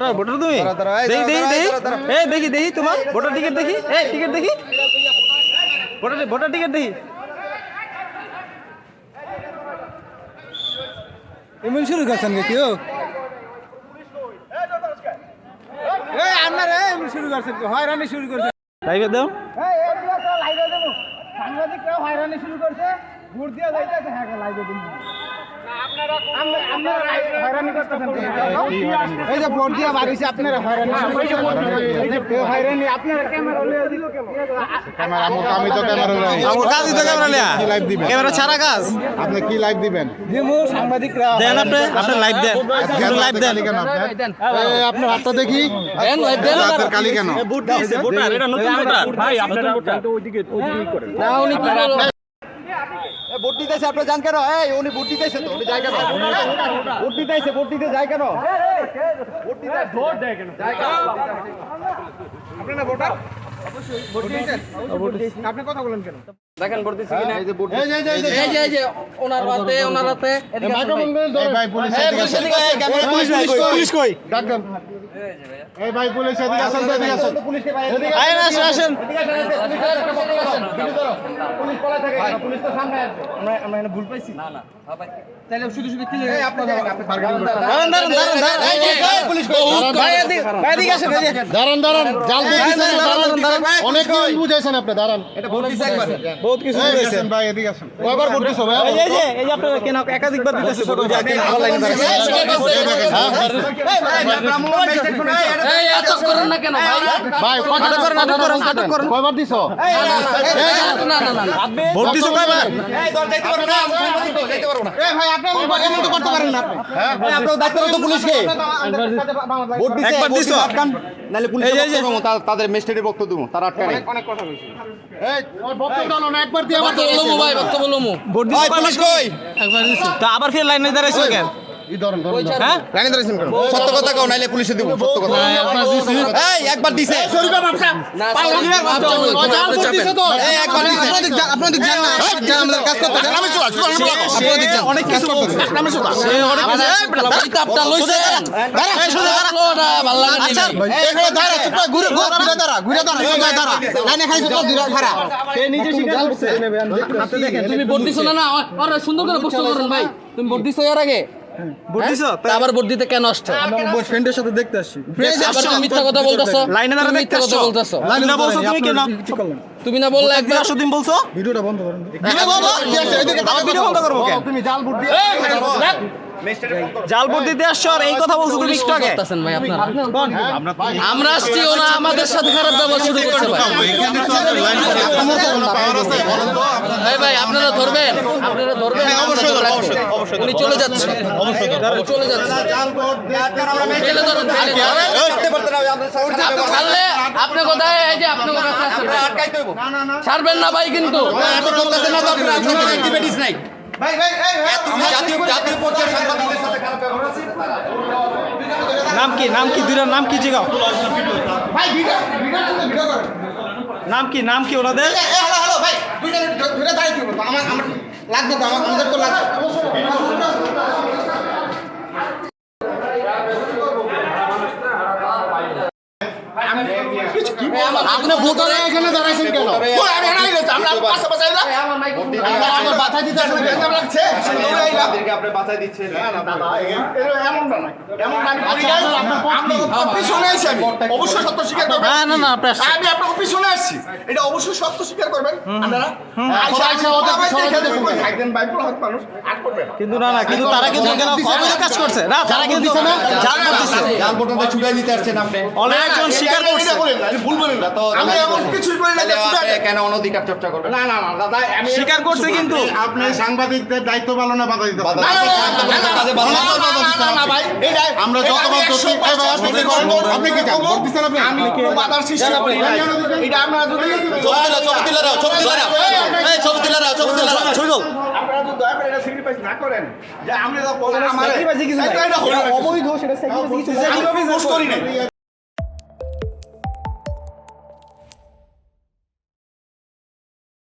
Voter तुम्हें देखी देखी देखी ए देखी देखी तुम्हारा वोटर टिकट देखी ए टिकट देखी वोटर वोटर टिकट देखी এমন শুরু করছেন নাকি ও এই আন্না রে এমন শুরু করছেন হয়রানি শুরু করছেন লাইভে দাও এই এগুলা লাইভে দেবো সাংবাদিকরা হয়রানি শুরু করছে ভোট দিয়ে যাইতেছে হ্যাঁ লাইভে দিন এই যে ভোট দিয়ে বাড়িছে আপনারা হয়রানি শুরু করছেন। এই যে হয়রানি আপনারা ক্যামেরা লিয়ে। দিল কেন ক্যামেরা আমি তো ক্যামেরা আমার কাজই তো ক্যামেরা লিয়া। কি লাইভ দিবেন? ক্যামেরা ছাড়া কাজ। আপনি কি লাইভ দিবেন? দিমু সাংবাদিকরা দেন। আপনি আপনি লাইভ দেন। লাইভ দেন কেন আপনার? এই, আপনার হাতটা দেখি। হাতের কালি কেন? ভোট দিয়েছে ভোটার এটা নতুন ভোটার ভাই আপনারা ভোটার এ, ভোট দিতেছে আপনি যান কেন? এই উনি ভোট দিতেছে তো উনি যায় কেন ভোট দিতেছে ভোট দিতে যায় কেন? ভোট দিতে ভোট দেয় কেন? যায় কেন? আপনারা ভোটার? ভোট দিয়েছেন? আপনি কথা বলেন কেন? এই যে ভোট এই যে এই যে এই যে এই যে ওনার হাতে ওনার হাতে। এই ভাই পুলিশ এদিকে আসেন। এই, পুলিশ ভাই, পুলিশ কই ডাক দেন এই ভাই পুলিশ এদিকে আসেন এদিকে আসেন পুলিশকে ভাই এদিকে আইন আসেন আসেন পুলিশ পলায় থাকে পুলিশ তো সামনে আছে আমরা আমরা ভুল পাইছি না না হ্যাঁ ভাই তাহলে শুধু শুধু কি এই আপনি যান, আপনি বার্গেনিং করতে দাঁড়ান দাঁড়ান দাঁড়ান দাঁড়ান এই যে, পুলিশ ভাই এদিকে ভাই এদিকে আসেন এই যে দাঁড়ান দাঁড়ান জাল দাঁড়ান, বুঝেছেন দাঁড়ান, দাঁড়ান, দাঁড়ান। অনেক বুঝাইছেন আপনি দাঁড়ান এটা একবার বহুত কিছু ভাই এদিকে আসেন এই যে এই যে কেন একাধিকবার যে আপনি এই এত না কেন ভাই না কয়বার দিছো না না না ভোট দিছো কয়বার এই দল পারব না পারব না এই ভাই আপনি এমন তো করতে পারেন না আপনি আপনি দায়িত্ব তো পুলিশকে ভোট একবার দিছো নালে পুলিশ তাদের ম্যাজিস্ট্রেটের বক্তব্য দেবো তারা আটকায় অনেক কথা এই বক্তব্য না একবার দিয়ে আবার লমু। ভাই বক্তব্য একবার দিছি। তা আবার ফের লাইনে দাঁড়াইছো কেন? হ্যাঁ লাইনে দাঁড়াইছেন সত্য কথা কও নাইলে পুলিশে দিব সত্য কথা এই একবার দিছে দিছে তো এই একবার দিছে আপনাদের জান না আমাদের কাজ করতে আমি চল আপনাদের জান অনেক কিছু বলছে আমি চল সে অনেক কিছু কিতাবটা লইছেন এই সোজা দাঁড়া। ভালো লাগে আচ্ছা এখানে দাঁড়া চুপ ঘুরে ঘুরে দাঁড়া ঘুরে দাঁড়া ঘুরে দাঁড়া লাইনে খাইছো তো ঘুরে খাড়া সে নিজে দেখেন তুমি ভোট দিছো না না আরে সুন্দর করে প্রশ্ন করুন ভাই তুমি ভোট দিছো এর আগে ভোট দিছো? আবার ভোট দিতে কেন আসছো? আমার ফ্রেন্ডের সাথে দেখতে আসছি। আবার তুমি মিথ্যা কথা বলতেছো? লাইনে দাঁড়া দেখতে মিথ্যা কথা লাইনে না বলছো তুমি কেন তুমি না বললে একবার আসো দিন বলছো? ভিডিওটা বন্ধ করো। ভিডিও বন্ধ? করব কেন? তুমি জাল ভোট দিয়ে জাল ভোট দিতে আসছো আর এই কথা বলছো তুমি একটু আগে। ভাই আপনারা। আমরা আসছি ওনা আমাদের সাথে খারাপ ব্যবহার শুরু করছে ভাই ভাই। আপনারা ধরবেন? আপনারা ধরবেন? অবশ্যই অবশ্যই উনি চলে যাচ্ছে অবশ্যই চলে যাচ্ছে আপনি কোথায় এই যে আপনি কোথায় আছেন? ছাড়বেন না ভাই কিন্তু। নাম কি নাম কি দুইটার নাম কি জিগাও? নাম কি নাম কি ওনাদের? আপনি ভোটারে এখানে দাঁড়াইছেন কেন? কিন্তু না না কিন্তু তারা কিন্তু কাজ করছে। না তারা কিন্তু দিচ্ছে জাল ছুটাই দিতে আসছেন আপনি। অনেকজন স্বীকার করছে। সাংবাদিকদের দায়িত্ব পালনে আপনারা অবৈধ সেটা